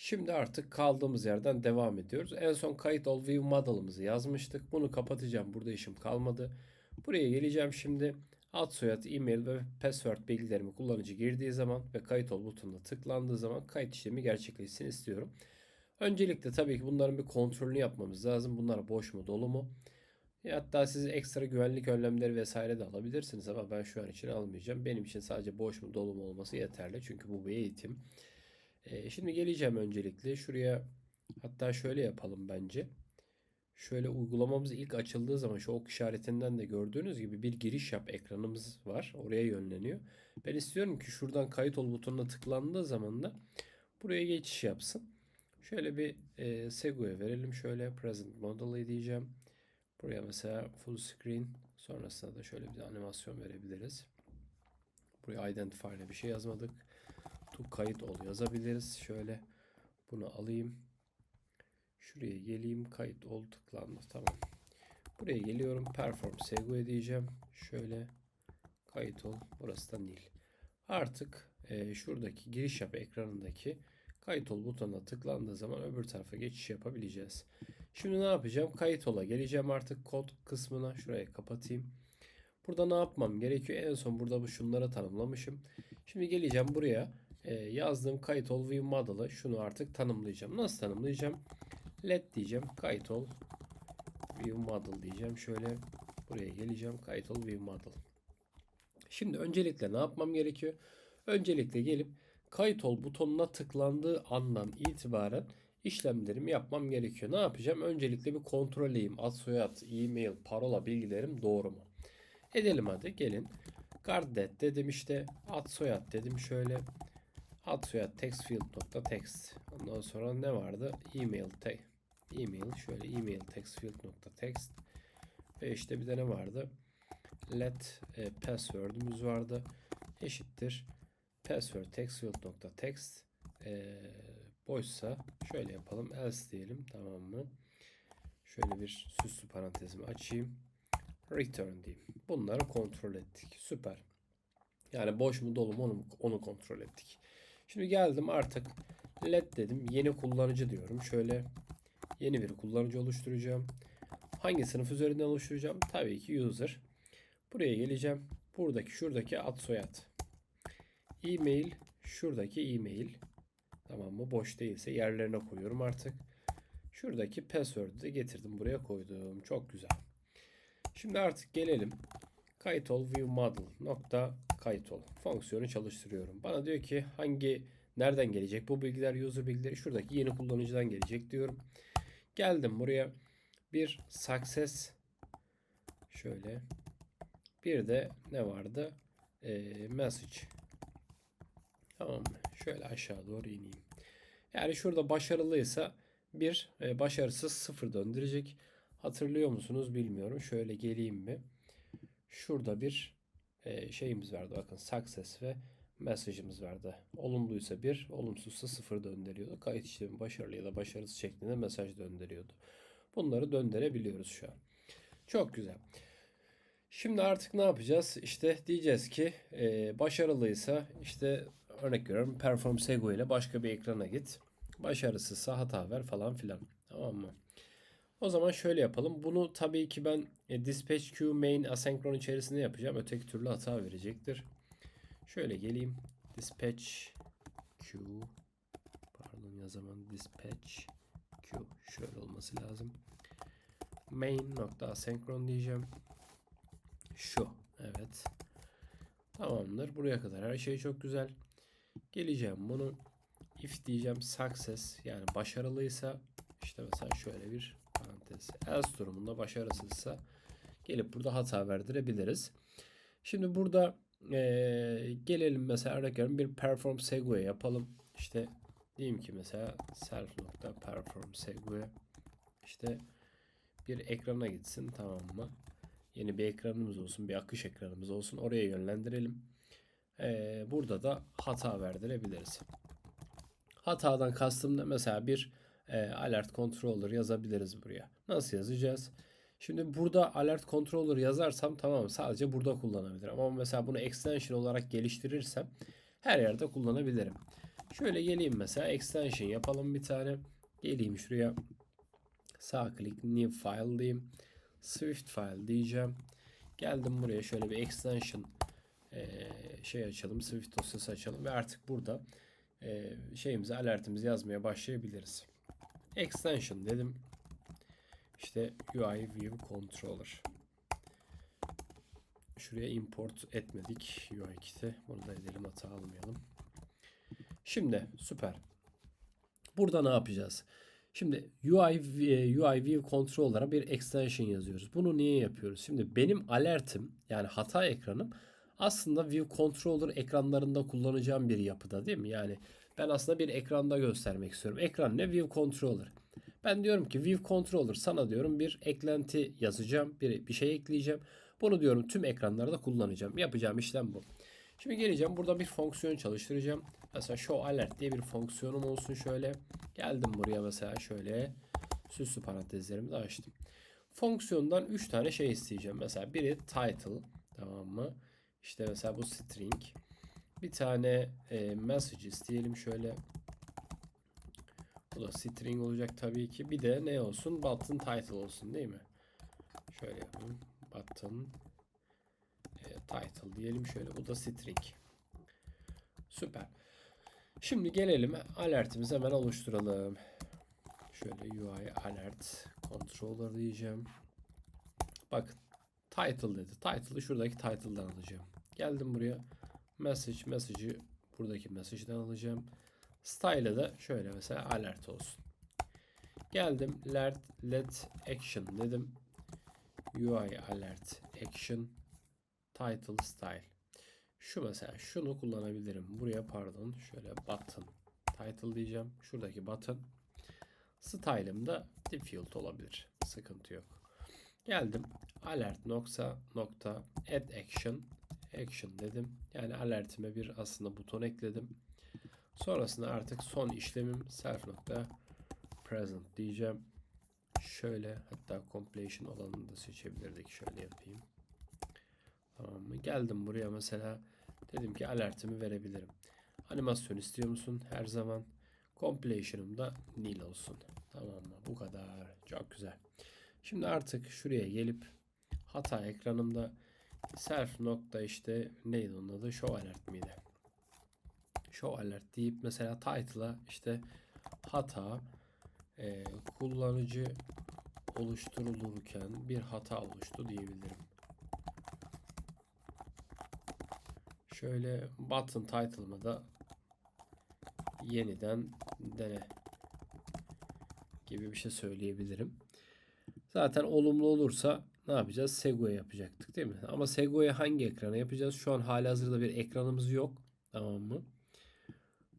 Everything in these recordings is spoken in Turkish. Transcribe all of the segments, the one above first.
Şimdi artık kaldığımız yerden devam ediyoruz. En son kayıt ol view model'ımızı yazmıştık. Bunu kapatacağım. Burada işim kalmadı. Buraya geleceğim şimdi. Ad soyad, e-mail ve password bilgilerimi kullanıcı girdiği zaman ve kayıt ol butonuna tıklandığı zaman kayıt işlemi gerçekleşsin istiyorum. Öncelikle tabii ki bunların bir kontrolünü yapmamız lazım. Bunlar boş mu dolu mu? Hatta siz ekstra güvenlik önlemleri vesaire de alabilirsiniz ama ben şu an için almayacağım. Benim için sadece boş mu dolu mu olması yeterli. Çünkü bu bir eğitim. Ee, şimdi geleceğim öncelikle. Şuraya hatta şöyle yapalım bence. Şöyle uygulamamız ilk açıldığı zaman şu ok işaretinden de gördüğünüz gibi bir giriş yap ekranımız var. Oraya yönleniyor. Ben istiyorum ki şuradan kayıt ol butonuna tıklandığı zaman da buraya geçiş yapsın. Şöyle bir e, Segu'ya verelim. Şöyle present model diyeceğim. Buraya mesela full screen sonrasında da şöyle bir animasyon verebiliriz. Buraya identifier'le bir şey yazmadık. To kayıt ol yazabiliriz. Şöyle bunu alayım. Şuraya geleyim. Kayıt ol tıklandı. Tamam. Buraya geliyorum. Perform Segue diyeceğim. Şöyle kayıt ol. Burası da nil. Artık e, şuradaki giriş yap ekranındaki kayıt ol butonuna tıklandığı zaman öbür tarafa geçiş yapabileceğiz. Şimdi ne yapacağım? Kayıt ola geleceğim artık kod kısmına. Şurayı kapatayım. Burada ne yapmam gerekiyor? En son burada bu şunları tanımlamışım. Şimdi geleceğim buraya. E, yazdığım kayıt ol view model'ı şunu artık tanımlayacağım. Nasıl tanımlayacağım? Let diyeceğim. Kayıt ol view model diyeceğim. Şöyle buraya geleceğim. Kayıt ol view model. Şimdi öncelikle ne yapmam gerekiyor? Öncelikle gelip kayıt ol butonuna tıklandığı andan itibaren işlemlerimi yapmam gerekiyor. Ne yapacağım? Öncelikle bir kontrol edeyim. Ad soyad, e-mail, parola bilgilerim doğru mu? Edelim hadi gelin. Gardet dedim işte. Ad soyad dedim şöyle. Ad soyad text field nokta text. Ondan sonra ne vardı? E-mail te e-mail şöyle e-mail text field nokta text. Ve işte bir de ne vardı? Let e, password'ümüz vardı. Eşittir. Password text field nokta text. E, boşsa şöyle yapalım. Else diyelim. Tamam mı? Şöyle bir süslü parantezimi açayım. Return diyeyim. Bunları kontrol ettik. Süper. Yani boş mu dolu mu onu, onu kontrol ettik. Şimdi geldim artık let dedim. Yeni kullanıcı diyorum. Şöyle yeni bir kullanıcı oluşturacağım. Hangi sınıf üzerinden oluşturacağım? Tabii ki user. Buraya geleceğim. Buradaki şuradaki ad soyad. E-mail şuradaki e-mail. Tamam mı? Boş değilse yerlerine koyuyorum artık. Şuradaki password'ü de getirdim buraya koydum. Çok güzel. Şimdi artık gelelim. Kayıt ol view model nokta kayıt ol fonksiyonu çalıştırıyorum. Bana diyor ki hangi nereden gelecek bu bilgiler user bilgileri şuradaki yeni kullanıcıdan gelecek diyorum. Geldim buraya bir success şöyle bir de ne vardı ee, message tamam? Şöyle aşağı doğru ineyim. Yani şurada başarılıysa bir e, başarısız sıfır döndürecek. Hatırlıyor musunuz bilmiyorum. Şöyle geleyim mi? Şurada bir e, şeyimiz vardı. Bakın success ve mesajımız vardı. Olumluysa bir, olumsuzsa sıfır döndürüyordu. Kayıt işlemi başarılı ya da başarısız şeklinde mesaj döndürüyordu. Bunları döndürebiliyoruz şu an. Çok güzel. Şimdi artık ne yapacağız? İşte diyeceğiz ki e, başarılıysa işte örnek veriyorum Perform Sego ile başka bir ekrana git. Başarısızsa hata ver falan filan. Tamam mı? O zaman şöyle yapalım. Bunu tabii ki ben e, dispatch queue main asenkron içerisinde yapacağım. Öteki türlü hata verecektir. Şöyle geleyim. Dispatch queue pardon yazamam. Dispatch queue şöyle olması lazım. Main nokta asenkron diyeceğim. Şu. Evet. Tamamdır. Buraya kadar her şey çok güzel. Geleceğim bunu if diyeceğim success yani başarılıysa işte mesela şöyle bir parantez else durumunda başarısızsa gelip burada hata verdirebiliriz. Şimdi burada ee, gelelim mesela örnek veriyorum bir perform segue yapalım. İşte diyeyim ki mesela self nokta perform segue işte bir ekrana gitsin tamam mı? Yeni bir ekranımız olsun, bir akış ekranımız olsun. Oraya yönlendirelim. Ee, burada da hata verdirebiliriz. Hatadan kastım ne? Mesela bir e, alert controller yazabiliriz buraya. Nasıl yazacağız? Şimdi burada alert controller yazarsam tamam sadece burada kullanabilirim. Ama mesela bunu extension olarak geliştirirsem her yerde kullanabilirim. Şöyle geleyim mesela extension yapalım bir tane. Geleyim şuraya sağ klik new file diyeyim. Swift file diyeceğim. Geldim buraya şöyle bir extension eee, şey açalım. Swift dosyası açalım ve artık burada eee şeyimizi alertimizi yazmaya başlayabiliriz. Extension dedim. İşte UI View Controller. Şuraya import etmedik UI kit'i. Bunu da edelim hata almayalım. Şimdi süper. Burada ne yapacağız? Şimdi UI, e, UI View Controller'a bir extension yazıyoruz. Bunu niye yapıyoruz? Şimdi benim alertim yani hata ekranım aslında View Controller ekranlarında kullanacağım bir yapıda değil mi? Yani ben aslında bir ekranda göstermek istiyorum. Ekran ne? View Controller. Ben diyorum ki View Controller sana diyorum bir eklenti yazacağım. Bir, bir şey ekleyeceğim. Bunu diyorum tüm ekranlarda kullanacağım. Yapacağım işlem bu. Şimdi geleceğim burada bir fonksiyon çalıştıracağım. Mesela show alert diye bir fonksiyonum olsun şöyle. Geldim buraya mesela şöyle süslü parantezlerimi de açtım. Fonksiyondan 3 tane şey isteyeceğim. Mesela biri title tamam mı? İşte mesela bu string. Bir tane e, message isteyelim şöyle. Bu da string olacak tabii ki. Bir de ne olsun? Button title olsun değil mi? Şöyle yapalım. Button e, title diyelim şöyle. Bu da string. Süper. Şimdi gelelim alertimizi hemen oluşturalım. Şöyle UI alert controller diyeceğim. Bakın title dedi. Title'ı şuradaki title'dan alacağım. Geldim buraya. Message message'ı buradaki message'den alacağım. Style'ı da şöyle mesela alert olsun. Geldim let, let action dedim. UI alert action title style. Şu mesela şunu kullanabilirim. Buraya pardon şöyle button title diyeceğim. Şuradaki button style'ım da default olabilir. Sıkıntı yok. Geldim alert nokta nokta add action action dedim. Yani alertime bir aslında buton ekledim. Sonrasında artık son işlemim self nokta present diyeceğim. Şöyle hatta completion olanını da seçebilirdik. Şöyle yapayım. Tamam mı? Geldim buraya mesela dedim ki alertimi verebilirim. Animasyon istiyor musun? Her zaman. Completion'ım da nil olsun. Tamam mı? Bu kadar. Çok güzel. Şimdi artık şuraya gelip hata ekranımda self nokta işte neydi onun adı? Show alert miydi? Show alert deyip mesela title'a işte hata e, kullanıcı oluşturulurken bir hata oluştu diyebilirim. Şöyle button title'ımı da yeniden dene gibi bir şey söyleyebilirim. Zaten olumlu olursa ne yapacağız? Segue yapacaktık değil mi? Ama Segue'yi hangi ekrana yapacağız? Şu an halihazırda bir ekranımız yok. Tamam mı?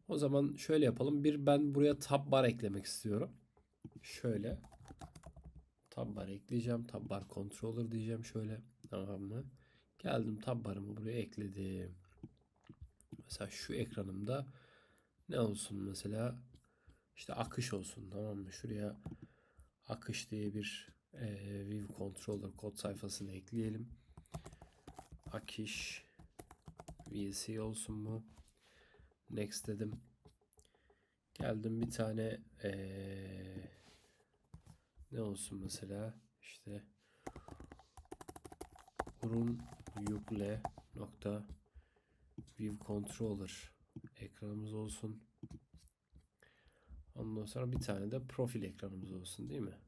O zaman şöyle yapalım. Bir ben buraya tab bar eklemek istiyorum. Şöyle. Tab bar ekleyeceğim. Tab bar controller diyeceğim şöyle. Tamam mı? Geldim tab barımı buraya ekledim. Mesela şu ekranımda ne olsun mesela? İşte akış olsun tamam mı? Şuraya akış diye bir e, view controller kod sayfasını ekleyelim. Akış VC olsun mu? Next dedim. Geldim bir tane ee, ne olsun mesela işte ürün yükle nokta view controller ekranımız olsun. Ondan sonra bir tane de profil ekranımız olsun değil mi?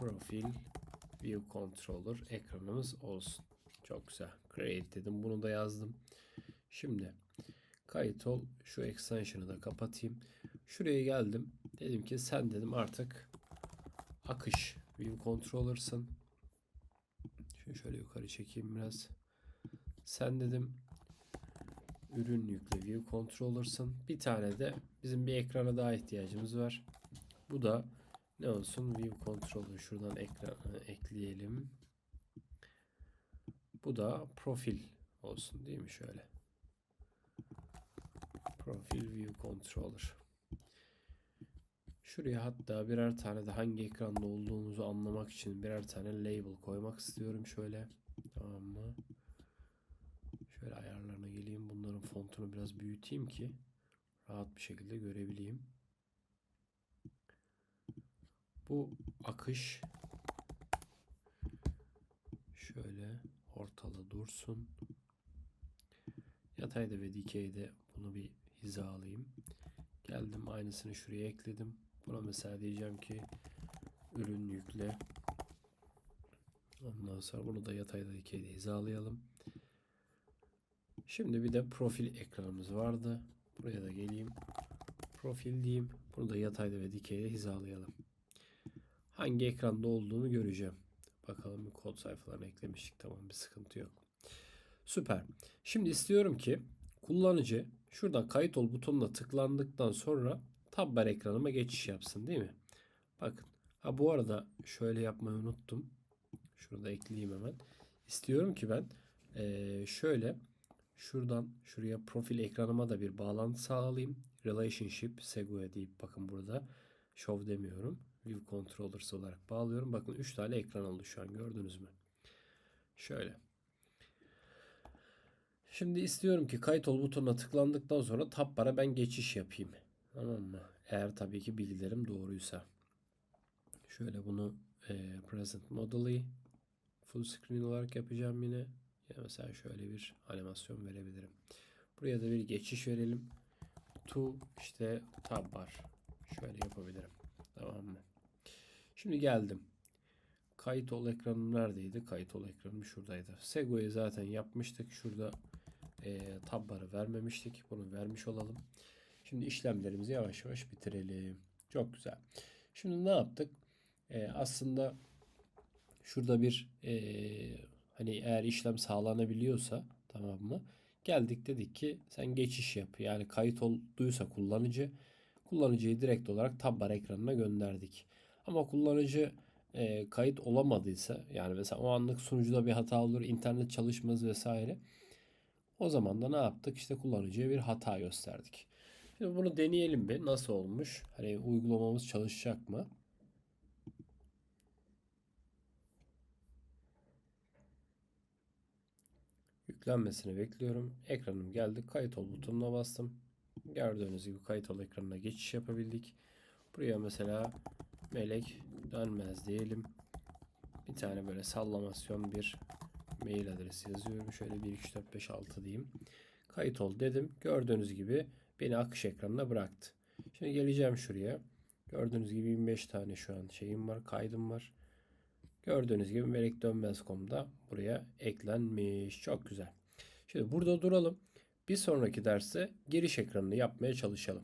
Profil view controller ekranımız olsun. Çok güzel. Create dedim. Bunu da yazdım. Şimdi kayıt ol. Şu extension'ı da kapatayım. Şuraya geldim. Dedim ki sen dedim artık akış view controller'sın. Şunu şöyle yukarı çekeyim biraz. Sen dedim ürün yükle view controller'sın. Bir tane de bizim bir ekrana daha ihtiyacımız var. Bu da ne olsun? View controller şuradan ekrana ekleyelim. Bu da profil olsun değil mi şöyle? Profil view controller. Şuraya hatta birer tane de hangi ekranda olduğumuzu anlamak için birer tane label koymak istiyorum şöyle. Tamam mı? Şöyle ayarlarına geleyim. Bunları Şunun fontunu biraz büyüteyim ki rahat bir şekilde görebileyim. Bu akış şöyle ortada dursun. Yatayda ve dikeyde bunu bir hizalayayım. Geldim aynısını şuraya ekledim. Buna mesela diyeceğim ki ürün yükle. Ondan sonra bunu da yatayda dikeyde hizalayalım. Şimdi bir de profil ekranımız vardı. Buraya da geleyim. Profil diyeyim. Bunu da yatayda ve dikeyde hizalayalım. Hangi ekranda olduğunu göreceğim. Bakalım bir kod sayfalarını eklemiştik. Tamam bir sıkıntı yok. Süper. Şimdi istiyorum ki kullanıcı şuradan kayıt ol butonuna tıklandıktan sonra tab bar ekranıma geçiş yapsın değil mi? Bakın. Ha bu arada şöyle yapmayı unuttum. Şunu da ekleyeyim hemen. İstiyorum ki ben eee, şöyle şuradan şuraya profil ekranıma da bir bağlantı sağlayayım. Relationship Segue deyip bakın burada show demiyorum. View Controllers olarak bağlıyorum. Bakın 3 tane ekran oldu şu an gördünüz mü? Şöyle. Şimdi istiyorum ki kayıt ol butonuna tıklandıktan sonra tab bara ben geçiş yapayım. Tamam mı? Eğer tabii ki bilgilerim doğruysa. Şöyle bunu e, present model'i full screen olarak yapacağım yine. Ya mesela şöyle bir animasyon verebilirim. Buraya da bir geçiş verelim. To işte tab bar. Şöyle yapabilirim. Tamam mı? Şimdi geldim. Kayıt ol ekranım neredeydi? Kayıt ol ekranım şuradaydı. Segue'yi zaten yapmıştık. Şurada e, tab barı vermemiştik. Bunu vermiş olalım. Şimdi işlemlerimizi yavaş yavaş bitirelim. Çok güzel. Şimdi ne yaptık? E, aslında şurada bir e, hani eğer işlem sağlanabiliyorsa tamam mı? Geldik dedik ki sen geçiş yap. Yani kayıt olduysa kullanıcı kullanıcıyı direkt olarak tab bar ekranına gönderdik. Ama kullanıcı e, kayıt olamadıysa yani mesela o anlık sunucuda bir hata olur, internet çalışmaz vesaire. O zaman da ne yaptık? İşte kullanıcıya bir hata gösterdik. Şimdi bunu deneyelim bir. Nasıl olmuş? Hani uygulamamız çalışacak mı? Yüklenmesini bekliyorum. Ekranım geldi. Kayıt ol butonuna bastım. Gördüğünüz gibi kayıt ol ekranına geçiş yapabildik. Buraya mesela melek dönmez diyelim. Bir tane böyle sallamasyon bir mail adresi yazıyorum. Şöyle 1 2 3 4 5 6 diyeyim. Kayıt ol dedim. Gördüğünüz gibi beni akış ekranına bıraktı. Şimdi geleceğim şuraya. Gördüğünüz gibi 25 tane şu an şeyim var, kaydım var. Gördüğünüz gibi melek dönmez.com'da buraya eklenmiş. Çok güzel. Şimdi burada duralım. Bir sonraki derste giriş ekranını yapmaya çalışalım.